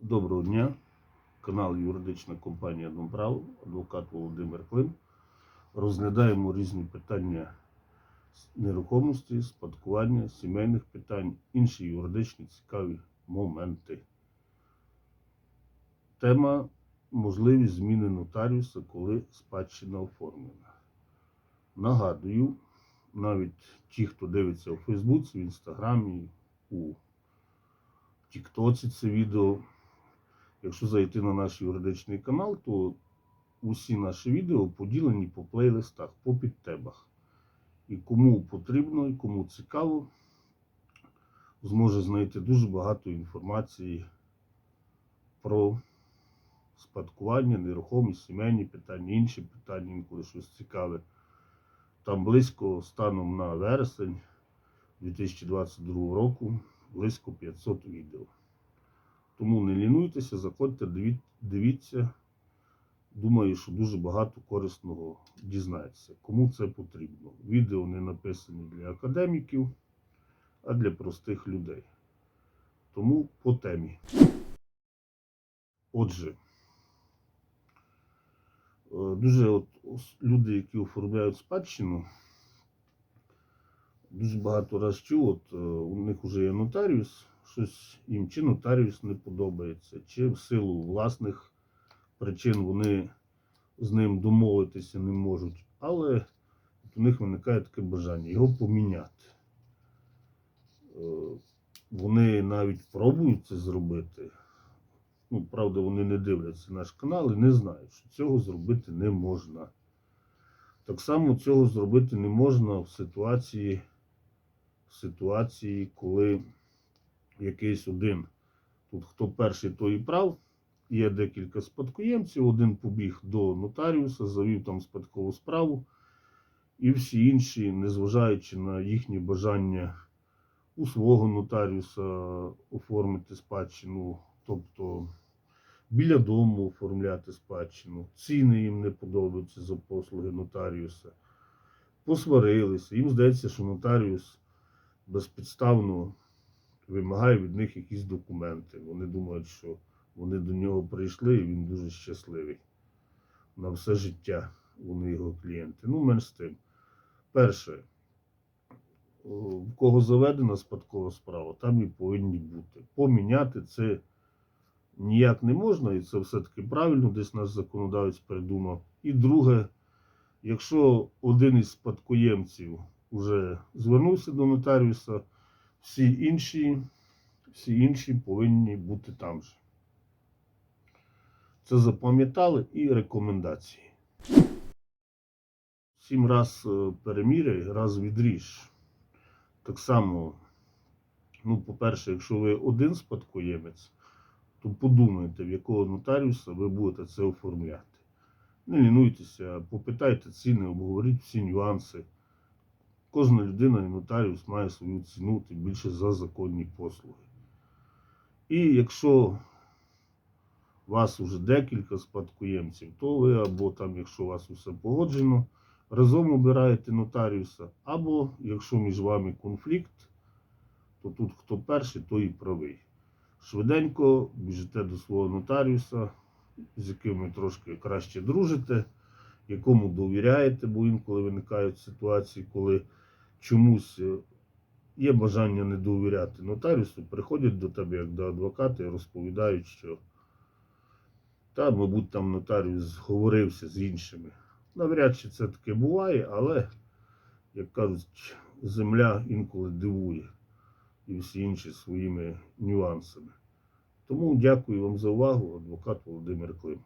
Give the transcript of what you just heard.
Доброго дня. Канал Юридична компанія Домправ, адвокат Володимир Клим. Розглядаємо різні питання нерухомості, спадкування, сімейних питань, інші юридичні цікаві моменти. Тема можливість зміни нотаріуса, коли спадщина оформлена. Нагадую, навіть ті, хто дивиться у Фейсбуці, в Інстаграмі, у Тіктоці це відео. Якщо зайти на наш юридичний канал, то усі наші відео поділені по плейлистах, по підтебах. І кому потрібно, і кому цікаво, зможе знайти дуже багато інформації про спадкування, нерухомість, сімейні питання, інші питання, інколи щось цікаве. Там близько станом на вересень 2022 року близько 500 відео. Тому не лінуйтеся, заходьте, дивіться. Думаю, що дуже багато корисного дізнаєтеся, кому це потрібно. Відео не написані для академіків, а для простих людей. Тому по темі. Отже, е, дуже от люди, які оформляють спадщину, дуже багато раз чув, от е, у них вже є нотаріус, щось їм чи нотаріус не подобається, чи в силу власних причин вони з ним домовитися не можуть. Але у них виникає таке бажання його поміняти. Е, Вони навіть пробують це зробити. Ну, правда, вони не дивляться наш канал і не знають, що цього зробити не можна. Так само цього зробити не можна в ситуації, в ситуації, коли якийсь один, тут хто перший, той і прав, є декілька спадкоємців, один побіг до нотаріуса, завів там спадкову справу, і всі інші, незважаючи на їхні бажання у свого нотаріуса оформити спадщину, тобто біля дому оформляти спадщину, ціни їм не подобаються за послуги нотаріуса, посварилися. Їм здається, що нотаріус безпідставно вимагає від них якісь документи. Вони думають, що вони до нього прийшли і він дуже щасливий. На все життя вони його клієнти. Ну, менш з тим. Перше, в кого заведена спадкова справа, там і повинні бути. Поміняти це ніяк не можна, і це все-таки правильно, десь наш законодавець придумав. І друге, якщо один із спадкоємців вже звернувся до нотаріуса, всі інші, всі інші повинні бути там же. Це запам'ятали і рекомендації. Сім раз е, переміряй, раз відріж. Так само, ну, по-перше, якщо ви один спадкоємець, то подумайте, в якого нотаріуса ви будете це оформляти. Не лінуйтеся, попитайте ціни, обговоріть всі нюанси. Кожна людина і нотаріус має свою ціну, тим більше за законні послуги. І якщо вас вже декілька спадкоємців, то ви або там, якщо у вас усе погоджено, разом обираєте нотаріуса, або якщо між вами конфлікт, то тут хто перший, той і правий. Швиденько біжите до свого нотаріуса, з яким ви трошки краще дружите, якому довіряєте, бо інколи виникають ситуації, коли чомусь е, є бажання не довіряти нотаріусу, приходять до тебе як до адвоката і розповідають, що та, мабуть, там нотаріус зговорився з іншими. Навряд чи це таке буває, але, як кажуть, земля інколи дивує і всі інші своїми нюансами. Тому дякую вам за увагу, адвокат Володимир Клим.